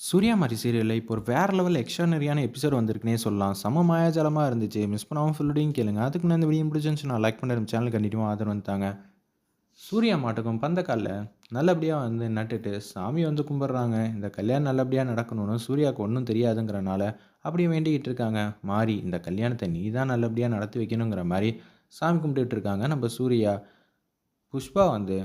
சூர்யா மாரி சீரியல்ல இப்போ ஒரு வேறு லெவல் எக்ஸ்ட்ரானரியான எபிசோட் வந்திருக்குனே சொல்லலாம். செம்ம மாயாஜாலமாக இருந்துச்சு. மிஸ் பண்ணாமல் ஃபுல்லோடையும் கேளுங்க. அதுக்கு நான் இந்த வீடியோ பிடிச்சிருந்துச்சுன்னா லைக் பண்ணுற சேனல் கண்டிப்பாக ஆதரவு தாங்க. சூர்யா மாட்டுக்கும் பந்தக்காலில் நல்லபடியாக வந்து நட்டுட்டு சாமி வந்து கும்பிட்றாங்க இந்த கல்யாணம் நல்லபடியாக நடக்கணும்னு சூர்யாவுக்கு ஒன்றும் தெரியாதுங்கிறனால அப்படியே வேண்டிக்கிட்டு இருக்காங்க. மாறி இந்த கல்யாணத்த நீ தான் நல்லபடியாக நடத்தி வைக்கணுங்கிற மாதிரி சாமி கும்பிட்டுட்டு இருக்காங்க நம்ம சூர்யா. புஷ்பா வந்து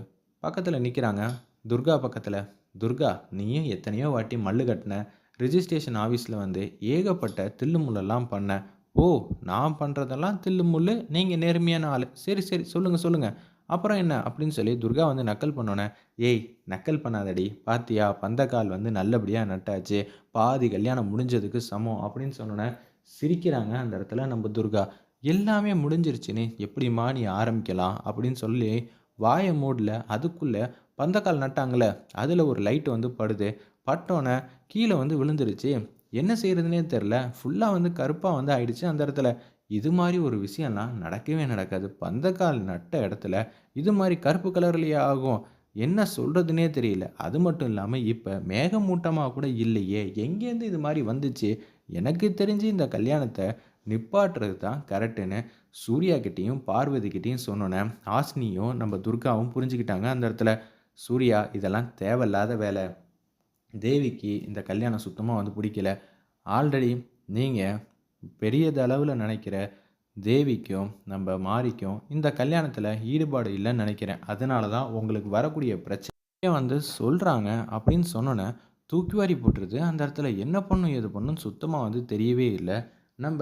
பக்கத்தில் நிற்கிறாங்க துர்கா பக்கத்தில் துர்கா நீயும் எத்தனையோ வாட்டி மல்லு கட்டின ரிஜிஸ்ட்ரேஷன் ஆஃபீஸில் வந்து ஏகப்பட்ட தில்லு முள்ளெல்லாம் பண்ண. ஓ! நான் பண்ணுறதெல்லாம் தில்லு முள்ளு. நேர்மையான ஆள் சரி, சரி. சொல்லுங்கள் சொல்லுங்கள் அப்புறம் என்ன? அப்படின்னு சொல்லி துர்கா வந்து நக்கல் பண்ணோன்னே ஏய் நக்கல் பண்ணாதடி. பாத்தியா பந்தக்கால் வந்து நல்லபடியாக நட்டாச்சு. பாதி கல்யாணம் முடிஞ்சதுக்கு சமம் அப்படின்னு சொன்னோன்னே சிரிக்கிறாங்க அந்த இடத்துல நம்ம துர்கா. எல்லாமே முடிஞ்சிருச்சுன்னு எப்படிம்மா நீ ஆரம்பிக்கலாம்? அப்படின்னு சொல்லி வாய மூடில் அதுக்குள்ளே பந்தக்கால் நட்டாங்கல்ல, அதில் ஒரு லைட் வந்து படுது. பட்டோன்னே கீழே வந்து விழுந்துருச்சு. என்ன செய்கிறதுனே தெரியல. ஃபுல்லாக வந்து கருப்பாக வந்து ஆயிடுச்சு அந்த இடத்துல. இது மாதிரி ஒரு விஷயம்லாம் நடக்கவே நடக்காது. பந்தக்கால் நட்ட இடத்துல இது மாதிரி கருப்பு கலர்லேயே ஆகும்? என்ன சொல்கிறதுனே தெரியல. அது மட்டும் இல்லாமல் இப்போ மேகமூட்டமாக கூட இல்லையே. எங்கேருந்து இது மாதிரி வந்துச்சு? எனக்கு தெரிஞ்சு இந்த கல்யாணத்தை நிப்பாட்டுறது தான் கரெக்டுன்னு சூர்யா கிட்டேயும் பார்வதி கிட்டேயும் சொன்னோனே, ஆஸ்னியும் நம்ம துர்காவும் புரிஞ்சுக்கிட்டாங்க அந்த இடத்துல. சூர்யா இதெல்லாம் தேவையில்லாத வேலை தேவிக்கு இந்த கல்யாணம் சுத்தமாக வந்து பிடிக்கல. ஆல்ரெடி நீங்கள் பெரியதளவில் நினைக்கிற தேவிக்கும், நம்ம மாரிக்கும் இந்த கல்யாணத்தில் ஈடுபாடு இல்லைன்னு நினைக்கிறேன். அதனால தான் உங்களுக்கு வரக்கூடிய பிரச்சனையை வந்து சொல்கிறாங்க அப்படின்னு சொன்னோன்னே தூக்கிவாரி போட்டுருது. அந்த இடத்துல என்ன பண்ணும், எது பண்ணும் சுத்தமாக வந்து தெரியவே இல்லை நம்ம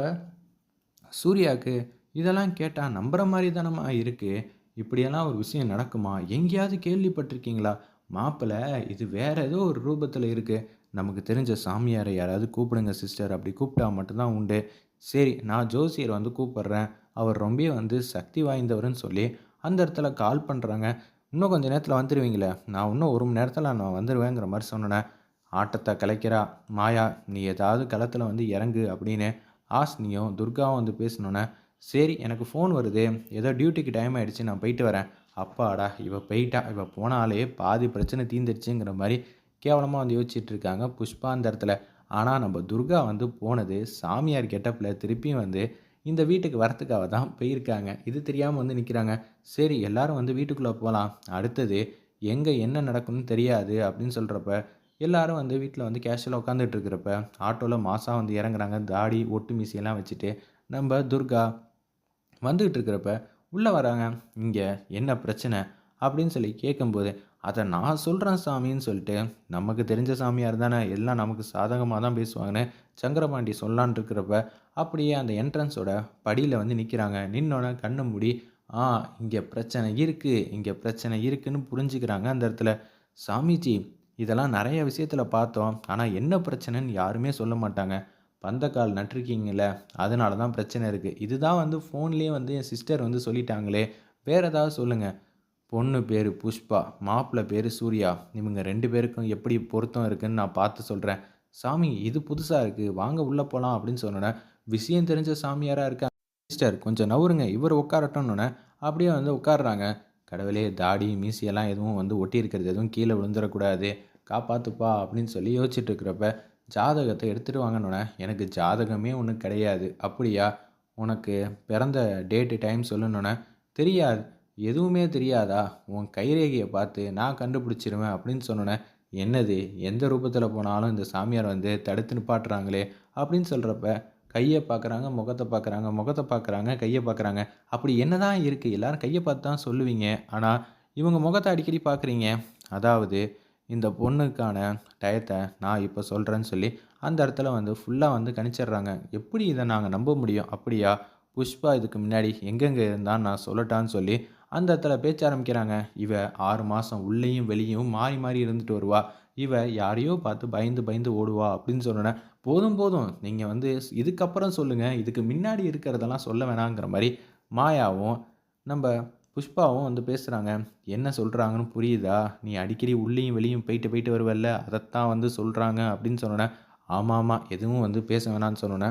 சூர்யாவுக்கு இதெல்லாம் கேட்டால் நம்புகிற மாதிரி தானம்மா இருக்குது இப்படியெல்லாம் ஒரு விஷயம் நடக்குமா? எங்கேயாவது கேள்விப்பட்டிருக்கீங்களா? மாப்பிள இது வேற ஏதோ ஒரு ரூபத்தில் இருக்குது நமக்கு தெரிஞ்ச சாமியாரை யாராவது கூப்பிடுங்க சிஸ்டர். அப்படி கூப்பிட்டா மட்டும்தான் உண்டு. சரி நான் ஜோசியர் வந்து கூப்பிட்றேன் அவர் ரொம்பவே வந்து சக்தி வாய்ந்தவர்னு சொல்லி அந்த இடத்துல கால் பண்ணுறாங்க இன்னும் கொஞ்சம் நேரத்தில் வந்துடுவீங்களே நான் இன்னும் ஒரு மணி நேரத்தில் நான் வந்துடுவேங்கிற மாதிரி சொன்னேன் ஆட்டத்தை கலைக்கிறா மாயா. நீ ஏதாவது களத்தில் வந்து இறங்கு அப்படின்னு ஆஸ்னியும் துர்காவும் வந்து பேசினோன்னே சரி எனக்கு ஃபோன் வருது. ஏதோ டியூட்டிக்கு டைம் ஆகிடுச்சு நான் போயிட்டு வரேன். அப்பாடா! இவள் போயிட்டா. இவள் போனாலே பாதி பிரச்சனை தீந்துருச்சுங்கிற மாதிரி கேவலமாக வந்து யோசிச்சுட்டு இருக்காங்க புஷ்பா அந்த இடத்துல. ஆனால் நம்ம துர்கா வந்து போனது சாமியார் கெட்டப்பில் திருப்பியும் வந்து இந்த வீட்டுக்கு வரத்துக்காக தான் போயிருக்காங்க. இது தெரியாமல் வந்து நிற்கிறாங்க சரி எல்லாரும் வந்து வீட்டுக்குள்ளே போகலாம் அடுத்தது எங்கே என்ன நடக்கும்னு தெரியாது அப்படின்னு சொல்கிறப்ப எல்லாரும் வந்து வீட்டில் வந்து கேஷுவலாக உட்காந்துட்டு இருக்கிறப்ப, ஆட்டோவில் மாதம் வந்து இறங்குறாங்க. தாடி, ஒட்டு மீசியெல்லாம் வச்சுட்டு நம்ம துர்கா வந்துகிட்டு இருக்கிறப்ப, உள்ளே வராங்க. இங்கே என்ன பிரச்சனை? அப்படின்னு சொல்லி கேட்கும்போது, அதை நான் சொல்கிறேன் சாமின்னு சொல்லிட்டு, நமக்கு தெரிஞ்ச சாமியார் தானே. எல்லாம் நமக்கு சாதகமாக தான் பேசுவாங்கன்னு சங்கரபாண்டி சொல்லலான்னு இருக்கிறப்ப, அப்படியே அந்த என்ட்ரன்ஸோட படியில் வந்து நிற்கிறாங்க நின்னோனே கண்ணு மூடி, ஆ இங்கே பிரச்சனை இருக்கு. இங்கே பிரச்சனை இருக்குன்னு புரிஞ்சுக்கிறாங்க அந்த இடத்துல. சாமிஜி இதெல்லாம் நிறைய விஷயத்தில் பார்த்தோம். ஆனால் என்ன பிரச்சனைன்னு யாருமே சொல்ல மாட்டாங்க. பந்தக்கால் நட்டிருக்கீங்கள அதனால தான் பிரச்சனை இருக்குது இதுதான் வந்து ஃபோன்லேயே வந்து என் சிஸ்டர் வந்து சொல்லிட்டாங்களே. வேறு ஏதாவது சொல்லுங்கள் பொண்ணு பேர் புஷ்பா, மாப்பிள பேர் சூர்யா. இவங்க ரெண்டு பேருக்கும் எப்படி பொருத்தம் இருக்குதுன்னு நான் பார்த்து சொல்கிறேன் சாமி இது புதுசாக இருக்குது வாங்க உள்ளே போகலாம் அப்படின்னு சொன்னோன்னே விஷயம் தெரிஞ்ச சாமியாராக இருக்க? சிஸ்டர் கொஞ்சம் நவருங்க. இவர் உட்காரட்டோன்னொன்னே அப்படியே வந்து உட்காடுறாங்க கடவுளே! தாடி, மீசியெல்லாம் எதுவும் வந்து ஒட்டியிருக்கிறது எதுவும் கீழே விழுந்துடக்கூடாது. காப்பாற்றுப்பா அப்படின்னு சொல்லி யோசிச்சுட்டு இருக்கிறப்ப, ஜாதகத்தை எடுத்துகிட்டு வாங்கணுண்ணே எனக்கு ஜாதகமே ஒன்றும் கிடையாது. அப்படியா? உனக்கு பிறந்த டேட்டு டைம் சொல்லணுண்ணே தெரியாது. எதுவுமே தெரியாதா? உன் கைரேகையை பார்த்து நான் கண்டுபிடிச்சிருவேன் அப்படின்னு சொன்னோனே, என்னது? எந்த ரூபத்தில் போனாலும் இந்த சாமியார் வந்து தடுத்து நிப்பாட்டுறாங்களே அப்படின்னு சொல்கிறப்ப கையை பார்க்குறாங்க, முகத்தை பார்க்குறாங்க, முகத்தை பார்க்குறாங்க, கையை பார்க்குறாங்க. அப்படி என்னதான் இருக்குது எல்லோரும் கையை பார்த்து தான் சொல்லுவீங்க. ஆனால் இவங்க முகத்தை அடிக்கடி பார்க்குறீங்க. அதாவது இந்த பொண்ணுக்கான டயத்தை நான் இப்போ சொல்கிறேன்னு சொல்லி, அந்த இடத்துல வந்து ஃபுல்லாக வந்து கணிச்சிடுறாங்க. எப்படி இதை நாங்கள் நம்ப முடியும்? அப்படியா? புஷ்பா இதுக்கு முன்னாடி எங்கெங்கே இருந்தான்னு நான் சொல்லட்டான்னு சொல்லி, அந்த இடத்துல பேச்ச ஆரம்பிக்கிறாங்க. இவ ஆறு மாதம் உள்ளேயும், வெளியும் மாறி மாறி இருந்துட்டு வருவா. இவ யாரையோ பார்த்து பயந்து பயந்து ஓடுவா அப்படின்னு சொன்னேன் போதும் போதும். நீங்கள் வந்து இதுக்கப்புறம் சொல்லுங்கள் இதுக்கு முன்னாடி இருக்கிறதெல்லாம் சொல்ல வேணாங்கிற மாதிரி மாயாவும், நம்ம புஷ்பாவும் வந்து பேசுகிறாங்க என்ன சொல்கிறாங்கன்னு புரியுதா? நீ அடிக்கடி உள்ளேயும், வெளியும் போயிட்டு போயிட்டு வருவல்ல. அதைத்தான் வந்து சொல்கிறாங்க அப்படின்னு சொன்னோன்னே ஆமாம் ஆமாம் எதுவும் வந்து பேச வேணான்னு சொன்னோன்னே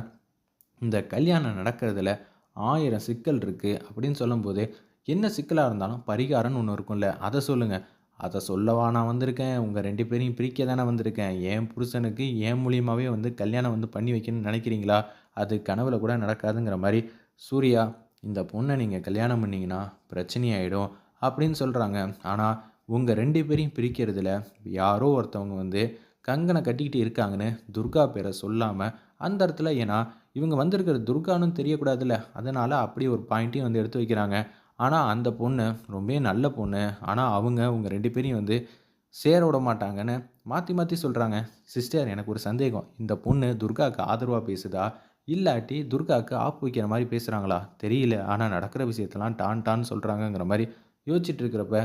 இந்த கல்யாணம் நடக்கிறதுல ஆயிரம் சிக்கல் இருக்குது அப்படின்னு சொல்லும்போது, என்ன சிக்கலாக இருந்தாலும் பரிகாரம்னு ஒன்று இருக்கும்ல. அதை சொல்லுங்கள் அதை சொல்லவா நான் வந்திருக்கேன் உங்கள் ரெண்டு பேரையும் பிரிக்க தானே வந்திருக்கேன் என் புருஷனுக்கு என் மூலியமாகவே வந்து கல்யாணம் வந்து பண்ணி வைக்கணும்னு நினைக்கிறீங்களா அது கனவுல கூட நடக்காதுங்கிற மாதிரி சூர்யா இந்த பொண்ணை நீங்கள் கல்யாணம் பண்ணிங்கன்னா பிரச்சனையாயிடும் அப்படின்னு சொல்கிறாங்க ஆனால் உங்கள் ரெண்டு பேரையும் பிரிக்கிறதுல யாரோ ஒருத்தவங்க வந்து கங்கனை கட்டிக்கிட்டு இருக்காங்கன்னு துர்கா பேரை சொல்லாமல் அந்த இடத்துல ஏன்னா இவங்க வந்திருக்கிற துர்கான்னு தெரியக்கூடாதுல்ல. அதனால் அப்படி ஒரு பாயிண்ட்டையும் வந்து எடுத்து வைக்கிறாங்க. ஆனால் அந்த பொண்ணு ரொம்ப நல்ல பொண்ணு. ஆனால் அவங்க உங்கள் ரெண்டு பேரையும் வந்து சேர விட மாட்டாங்கன்னு மாற்றி மாற்றி சொல்கிறாங்க சிஸ்டர் எனக்கு ஒரு சந்தேகம். இந்த பொண்ணு துர்காவுக்கு ஆதரவாக பேசுதா? இல்லாட்டி துர்காவுக்கு ஆப்பு வைக்கிற மாதிரி பேசுகிறாங்களா தெரியல. ஆனால் நடக்கிற விஷயத்தெல்லாம் டான் டான் சொல்கிறாங்கங்கிற மாதிரி யோசிச்சுட்டு இருக்கிறப்ப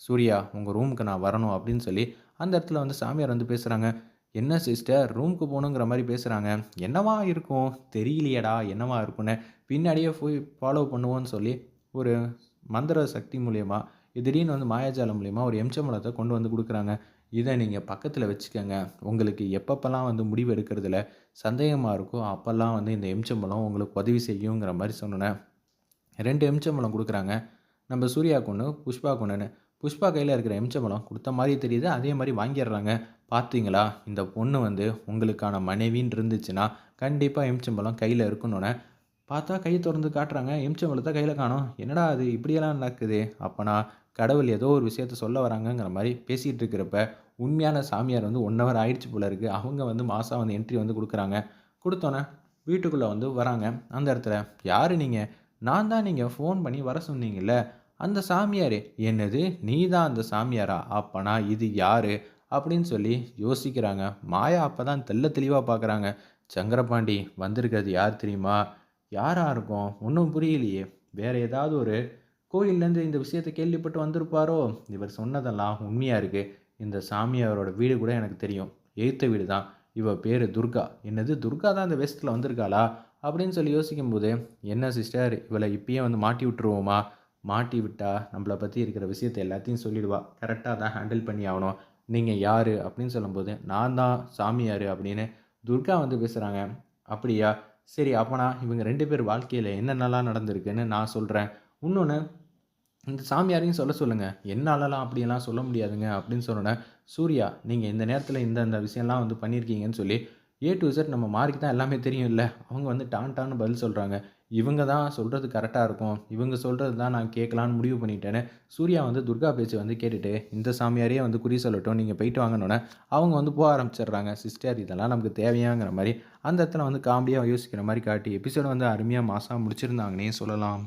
சூர்யா உங்கள் ரூமுக்கு நான் வரணும் அப்படின்னு சொல்லி அந்த இடத்துல வந்து சாமியார் வந்து பேசுகிறாங்க என்ன சிஸ்டர்? ரூமுக்கு போகணுங்கிற மாதிரி பேசுகிறாங்க என்னவா இருக்கும்? தெரியலையடா என்னவா இருக்குன்னு பின்னாடியே போய் ஃபாலோ பண்ணுவோன்னு சொல்லி ஒரு மந்திர சக்தி மூலயமா திடீர்னு வந்து மாயாஜாலம் மூலயமா ஒரு எம்சம்பளத்தை கொண்டு வந்து கொடுக்குறாங்க. இதை நீங்கள் பக்கத்தில் வச்சுக்கோங்க. உங்களுக்கு எப்பப்பெல்லாம் வந்து முடிவு எடுக்கிறதுல சந்தேகமாக இருக்கோ அப்போல்லாம் வந்து இந்த எம்சம்பளம் உங்களுக்கு உதவி செய்யுங்கிற மாதிரி சொன்னேன் ரெண்டு எம்சம்பளம் கொடுக்குறாங்க. நம்ம சூர்யா கொண்டு புஷ்பா கொண்டுன்னு புஷ்பா கையில் இருக்கிற எம்சம்பளம் கொடுத்த மாதிரி தெரியுது. அதே மாதிரி வாங்கிடுறாங்க. பார்த்தீங்களா இந்த பொண்ணு வந்து உங்களுக்கான மனைவின்னு இருந்துச்சுன்னா கண்டிப்பாக எம்சம்பளம் கையில் இருக்கணுன்னே பார்த்தா கை திறந்து காட்டுறாங்க. எம்சம்பளத்தை கையில் காணும். என்னடா அது இப்படியெல்லாம் நடக்குது? அப்போனா கடவுள் ஏதோ ஒரு விஷயத்த சொல்ல வராங்கங்கிற மாதிரி பேசிகிட்டு இருக்கிறப்ப உண்மையான சாமியார் வந்து ஒன் ஹவர் ஆயிடுச்சு போல இருக்குது அவங்க வந்து மாதம் வந்து என்ட்ரி வந்து கொடுக்குறாங்க. கொடுத்தோன்னே வீட்டுக்குள்ளே வந்து வராங்க. அந்த இடத்துல யார் நீங்கள் நான் தான் நீங்கள் ஃபோன் பண்ணி வர சொன்னீங்கல்ல. அந்த சாமியார் என்னது? நீ தான் அந்த சாமியாரா? அப்பனா இது யார்? அப்படின்னு சொல்லி யோசிக்கிறாங்க. மாயா அப்போ தான் தெல்ல தெளிவாக பார்க்குறாங்க சங்கரபாண்டி வந்திருக்கிறது யார் தெரியுமா? யாராக இருக்கும்? ஒன்றும் புரியலையே. வேறு ஏதாவது ஒரு கோயிலேருந்து இந்த விஷயத்தை கேள்விப்பட்டு வந்திருப்பாரோ? இவர் சொன்னதெல்லாம் உண்மையாக இருக்குது இந்த சாமியாரோட வீடு கூட எனக்கு தெரியும். எய்த்த வீடு தான். இவள் பேர் துர்கா. என்னது? துர்கா தான் இந்த வெஸ்ட்டில் வந்திருக்காளா? அப்படின்னு சொல்லி யோசிக்கும் போது என்ன சிஸ்டர் இவளை இப்பயே வந்து மாட்டி விட்டுருவோமா? மாட்டி விட்டால் நம்மளை பற்றி இருக்கிற விஷயத்தை எல்லாத்தையும் சொல்லிடுவா. கரெக்டாக தான் ஹேண்டில் பண்ணி ஆகணும். நீங்கள் யார்? அப்படின்னு சொல்லும்போது நான் தான் சாமியார் அப்படின்னு துர்கா வந்து பேசுகிறாங்க அப்படியா? சரி அப்போனா இவங்க ரெண்டு பேர் வாழ்க்கையில் என்னென்னலாம் நடந்திருக்குன்னு நான் சொல்கிறேன் இன்னொன்று இந்த சாமியாரையும் சொல்ல சொல்லுங்கள் என்னாலலாம் அப்படியெல்லாம் சொல்ல முடியாதுங்க அப்படின்னு சொன்னோன்னே சூர்யா நீங்கள் இந்த நேரத்தில் இந்த இந்த விஷயம்லாம் வந்து பண்ணியிருக்கீங்கன்னு சொல்லி ஏ டு இசட் நம்ம மாறிக்கு தான் எல்லாமே தெரியும் இல்லை அவங்க வந்து டான் டான்னு பதில் சொல்கிறாங்க இவங்க தான் சொல்கிறது கரெக்டாக இருக்கும். இவங்க சொல்கிறது தான் நான் கேட்கலான்னு முடிவு பண்ணிட்டேன்னு சூர்யா வந்து துர்கா பேச்சு வந்து கேட்டுட்டு இந்த சாமியாரையே வந்து குறி சொல்லட்டும். நீங்கள் போயிட்டு வாங்கினோன்னே அவங்க வந்து போக ஆரம்பிச்சிடுறாங்க. சிஸ்டர் இதெல்லாம் நமக்கு தேவையாங்கிற மாதிரி அந்த இடத்துல வந்து காமெடியாக யோசிக்கிற மாதிரி காட்டி எபிசோடு வந்து அருமையாக மாதம் முடிச்சிருந்தாங்கன்னே சொல்லலாம்.